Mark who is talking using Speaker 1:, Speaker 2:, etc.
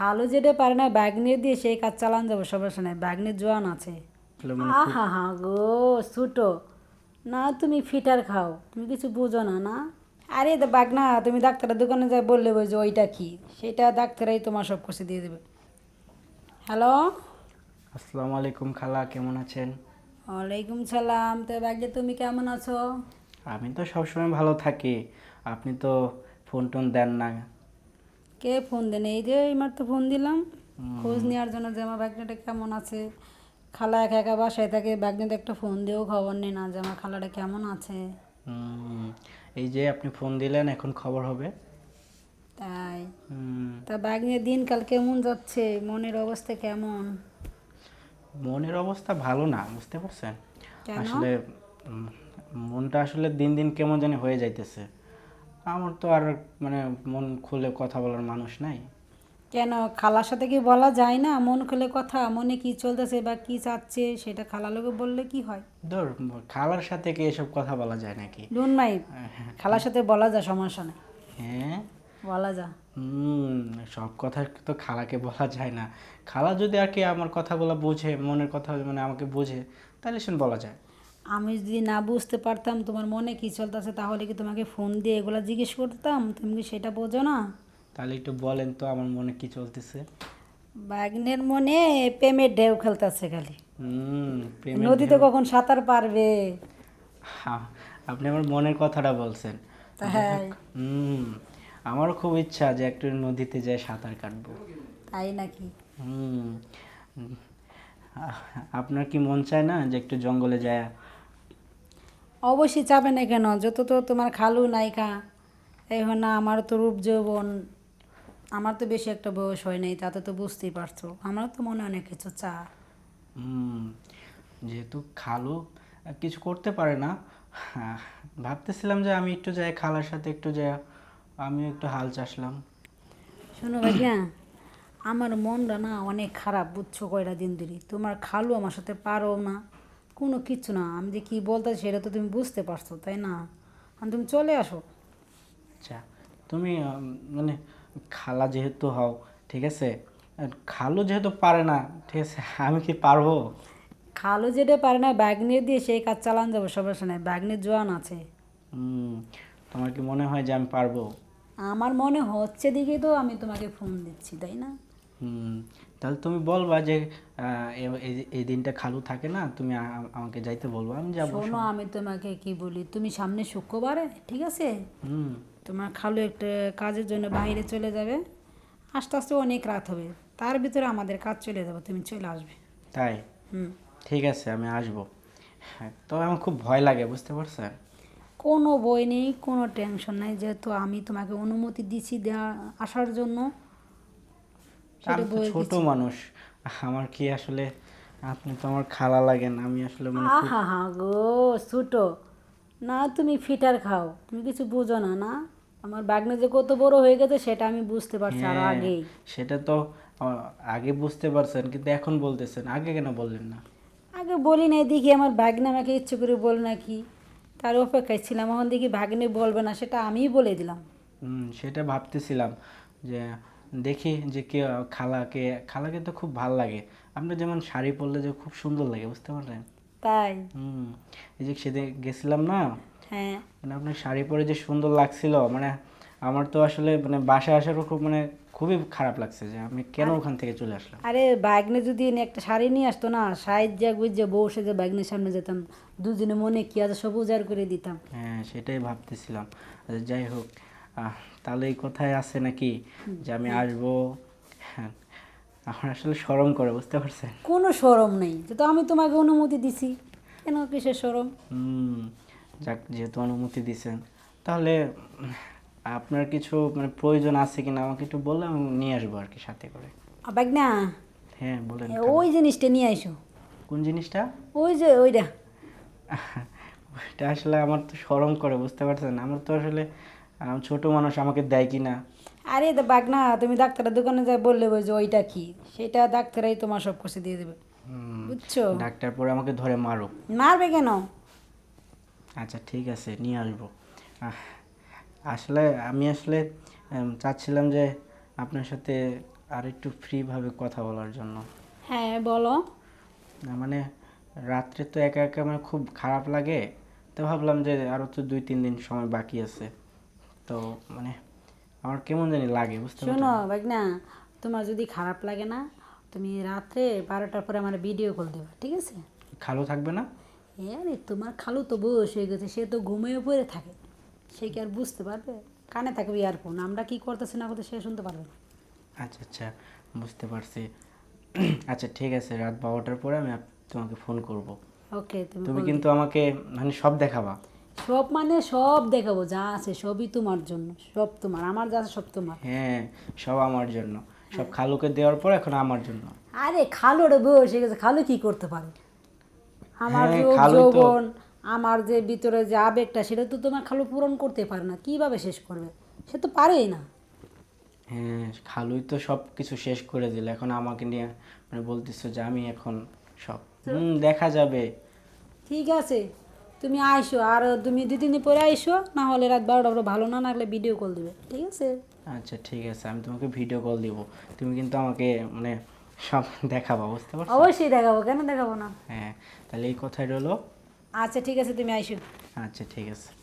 Speaker 1: খালু যেটা পারে না ব্যাগ নিয়ে দিয়ে সেই কাজ চালান যাব সমস্যা নাই ব্যাগ নিয়ে জোয়ান আছে। আহা হা গো ছুটো। না তুমি ফিটার খাও। তুমি কিছু বুঝো না না? আরে তো বাঘ না তুমি ডাক্তারের দোকানে যাই বললে যে ওইটা কি? সেটা ডাক্তারাই তোমার সব কিছু দিয়ে দেবে। হ্যালো?
Speaker 2: আসসালামু আলাইকুম খালা কেমন আছেন?
Speaker 1: ওয়ালাইকুম সালাম। তো ব্যাগে তুমি কেমন আছো?
Speaker 2: আমি তো সবসময় ভালো থাকি। আপনি তো ফোন টোন দেন না।
Speaker 1: কে ফোন দেন এই যে এইমার তো ফোন দিলাম। খোঁজ নেওয়ার জন্য যে আমার ব্যাগনাটা কেমন আছে। খালা একা একা বাসায় থাকে ব্যাগনাতে একটা ফোন দিয়েও খবর নেই না যে আমার খালাটা কেমন আছে।
Speaker 2: এই যে আপনি ফোন দিলেন এখন খবর হবে।
Speaker 1: তাই। তা ব্যাগ নিয়ে দিনকাল কেমন যাচ্ছে? মনের অবস্থা কেমন?
Speaker 2: মনের অবস্থা ভালো না বুঝতে পারছেন? আসলে মনটা আসলে দিন দিন কেমন জানি হয়ে যাইতেছে। আমার তো আর মানে মন খুলে কথা বলার মানুষ নাই।
Speaker 1: কেন? খালার সাথে কি বলা যায় না? মন খুলে কথা মনে কি চলতেছে বা কি চাচ্ছে সেটা খালা লোকে বললে কি হয়?
Speaker 2: ধর খালার সাথে কি এসব কথা বলা যায় নাকি?
Speaker 1: ডোন মাই খালার সাথে বলা যায় সমস্যা নেই।
Speaker 2: হ্যাঁ?
Speaker 1: বলা যা।
Speaker 2: হুম সব কথা তো খালাকে বলা যায় না। খালা যদি আর কি আমার কথাগুলো বোঝে মনের কথা মানে আমাকে বোঝে তাহলে শুন বলা যায়।
Speaker 1: আমি যদি না বুঝতে পারতাম তোমার মনে কি চলতেছে তাহলে কি তোমাকে ফোন দিয়ে এগুলো জিজ্ঞেস করতাম? তুমি কি সেটা বোঝো না?
Speaker 2: তাহলে একটু বলেন তো আমার মনে কি চলতেছে।
Speaker 1: বাগনের মনে প্রেমের ঢেউ খেলতেছে খালি।
Speaker 2: হুম প্রেমের
Speaker 1: নদীতে কখন সাঁতার পারবে?
Speaker 2: হা- আপনি আমার মনের কথাটা বলছেন।
Speaker 1: তাই?
Speaker 2: হুম আমারও খুব ইচ্ছা যে একটু নদীতে যাই সাঁতার কাটবো।
Speaker 1: তাই নাকি?
Speaker 2: হুম আপনার কি মন চায় না যে একটু জঙ্গলে যায়?
Speaker 1: অবশ্যই চাবে না কেন? যত তো তোমার খালু নায়িকা এখন না আমার তো রূপ যৌবন আমার তো বেশি একটা বয়স হয় নাই তাতে তো বুঝতেই পারছ। আমার তো মনে অনেক কিছু চা
Speaker 2: হুম, যেহেতু খালু কিছু করতে পারে না। ভাবতেছিলাম যে আমি একটু যাই খালার সাথে একটু যাই আমিও একটু হাল চাষলাম।
Speaker 1: শোনো ভাইয়া আমার মনটা না অনেক খারাপ বুঝছ কয়টা দিন ধরে। তোমার খালু আমার সাথে পারো না কোনো কিছু না। আমি যে কী বলতে সেটা তো তুমি বুঝতে পারছ তাই না? আর তুমি চলে আসো।
Speaker 2: আচ্ছা তুমি মানে খালা যেহেতু হও ঠিক আছে? খালু যেহেতু পারে না ঠিক আছে? আমি কি পারব?
Speaker 1: খালু যেটা পারে না ব্যাগ নিয়ে দিয়ে সেই কাজ চালান যাব নেই ব্যাগ নিয়ে জোয়ান আছে।
Speaker 2: হুম, তোমার কি মনে হয় যে আমি পারব?
Speaker 1: আমার মনে হচ্ছে দিকেই তো আমি তোমাকে ফোন দিচ্ছি তাই না?
Speaker 2: তাহলে তুমি বলবা যে এই- এই দিনটা খালু থাকে না তুমি আমাকে যাইতে বলব আমি যাব
Speaker 1: শোনো আমি তোমাকে কি বলি তুমি সামনে শুক্রবারে ঠিক আছে?
Speaker 2: হুম।
Speaker 1: তোমার খালু একটা কাজের জন্য বাইরে চলে যাবে আস্তে আস্তে অনেক রাত হবে তার ভিতরে আমাদের কাজ চলে যাবে তুমি চলে আসবে।
Speaker 2: তাই?
Speaker 1: হুম।
Speaker 2: ঠিক আছে আমি আসব। হ্যাঁ তবে আমার খুব ভয় লাগে বুঝতে পারছেন?
Speaker 1: কোনো বই নেই কোনো টেনশন নাই যেহেতু আমি তোমাকে অনুমতি দিছি দেওয়া আসার জন্য।
Speaker 2: আমি তো ছোট মানুষ। আমার কি আসলে আপনি তো আমার খালা লাগেন আমি আসলে মানে
Speaker 1: হা গো ছুটো। না তুমি ফিটার খাও। তুমি কিছু বুঝো না না? আমার বাগনে যে কত বড় হয়ে গেছে সেটা আমি বুঝতে পারছি আরও
Speaker 2: হ্যাঁ,
Speaker 1: আগেই।
Speaker 2: সেটা তো আগে বুঝতে পারছেন কিন্তু এখন বলতেছেন। আগে কেন বললেন না?
Speaker 1: আগে বলি নাই দেখি আমার ভাগ্নে আমাকে ইচ্ছে করে বল নাকি। তার অপেক্ষায় ছিলাম এখন দেখি ভাগ্নে বলবে না সেটা আমিই বলে দিলাম।
Speaker 2: হুম, সেটা ভাবতেছিলাম যে দেখি যে কে খালাকে খালাকে তো খুব ভালো লাগে। আপনি যেমন শাড়ি পরলে যে খুব সুন্দর লাগে বুঝতে পারলেন?
Speaker 1: তাই।
Speaker 2: হুম এই যে সেদিন গেছিলাম না
Speaker 1: হ্যাঁ।
Speaker 2: মানে আপনার শাড়ি পরে যে সুন্দর লাগছিল মানে আমার তো আসলে মানে বাসায় আসারও খুব মানে খুবই খারাপ লাগছে যে আমি কেন ওখান থেকে চলে আসলাম?
Speaker 1: আরে বাগনে যদি এনে একটা শাড়ি নিয়ে আসতো না সাইজ বুঝে বসে যে বাগনের সামনে যেতাম দুজনে মনে কি আছে সব উজাড় করে দিতাম।
Speaker 2: হ্যাঁ সেটাই ভাবতেছিলাম। আচ্ছা, যাই হোক তাহলে এই কথায় আছে নাকি যে আমি আসব? হ্যাঁ। আমার আসলে শরম করে বুঝতে পারছেন?
Speaker 1: কোনো সরম নেই। তো আমি তোমাকে অনুমতি দিছি। কেন কিসের সরম?
Speaker 2: হুম যাক যেহেতু অনুমতি দিছেন। তাহলে আপনার কিছু মানে প্রয়োজন আছে কিনা আমাকে একটু বললে আমি নিয়ে আসব আর কি সাথে করে।
Speaker 1: না
Speaker 2: হ্যাঁ বলেন
Speaker 1: ওই জিনিসটা নিয়ে আইসো।
Speaker 2: কোন জিনিসটা?
Speaker 1: ওই যে ওইটা।
Speaker 2: এটা আসলে আমার তো শরম করে বুঝতে পারছেন? আমার তো আসলে ছোট মানুষ আমাকে দেয় কি না
Speaker 1: আরে তো বাগনা তুমি ডাক্তারের দোকানে যাই বললে ওই যে ওইটা কি? সেটা ডাক্তারাই তোমার সব কিছু দিয়ে দেবে। বুঝছ?
Speaker 2: ডাক্তার পরে আমাকে ধরে মারুক।
Speaker 1: মারবে কেন?
Speaker 2: আচ্ছা ঠিক আছে নিয়ে আসব। আসলে আমি আসলে চাচ্ছিলাম যে আপনার সাথে আর একটু ফ্রিভাবে কথা বলার জন্য।
Speaker 1: হ্যাঁ বলো।
Speaker 2: না মানে রাত্রে তো একা একা আমার খুব খারাপ লাগে তো ভাবলাম যে আরও তো দুই তিন দিন সময় বাকি আছে। তো মানে আমার কেমন জানি লাগে বুঝতে
Speaker 1: শোনো বাগনা তোমার যদি খারাপ লাগে না তুমি রাত্রে বারোটার পরে আমার ভিডিও কল দেবা ঠিক আছে?
Speaker 2: খালো থাকবে না?
Speaker 1: আরে তোমার খালু তো বয়স হয়ে গেছে সে তো ঘুমিয়ে পড়ে থাকে। সে কি আর বুঝতে পারবে? কানে থাকবে ইয়ারফোন আমরা কি করতেছি না করতে সে শুনতে পারবে না।
Speaker 2: আচ্ছা আচ্ছা বুঝতে পারছি। আচ্ছা ঠিক আছে রাত বারোটার পরে আমি তোমাকে ফোন করব।
Speaker 1: ওকে তুমি
Speaker 2: তুমি কিন্তু আমাকে মানে সব দেখাবা।
Speaker 1: সব মানে সব দেখাবো যা আছে সবই তোমার জন্য সব তোমার আমার যা আছে সব তোমার।
Speaker 2: হ্যাঁ সব আমার জন্য সব খালুকে দেওয়ার পর এখন আমার জন্য।
Speaker 1: আরে খালুর বয়স হয়ে গেছে খালু কি করতে পারে? আমার
Speaker 2: হ্যাঁ,
Speaker 1: যৌবন আমার যে ভিতরে যে আবেগটা সেটা তো তোমার খালু পূরণ করতে পারে না কীভাবে শেষ করবে? সে তো পারেই না।
Speaker 2: হ্যাঁ খালুই তো সব কিছু শেষ করে দিল এখন আমাকে নিয়ে মানে বলতেছো যে আমি এখন সব। হুম দেখা যাবে।
Speaker 1: ঠিক আছে। তুমি আইসো আর তুমি দুই তিন দিন পরে আইসো না হলে রাত বারোটা পরে ভালো না লাগলে ভিডিও কল দিবে ঠিক আছে?
Speaker 2: আচ্ছা ঠিক আছে আমি তোমাকে ভিডিও কল দিব। তুমি কিন্তু আমাকে মানে সব দেখাবো বুঝতে পারছ?
Speaker 1: অবশ্যই দেখাবো কেন দেখাবো না?
Speaker 2: হ্যাঁ তাহলে এই কথাই রইল।
Speaker 1: আচ্ছা ঠিক আছে তুমি আইসো।
Speaker 2: আচ্ছা ঠিক আছে।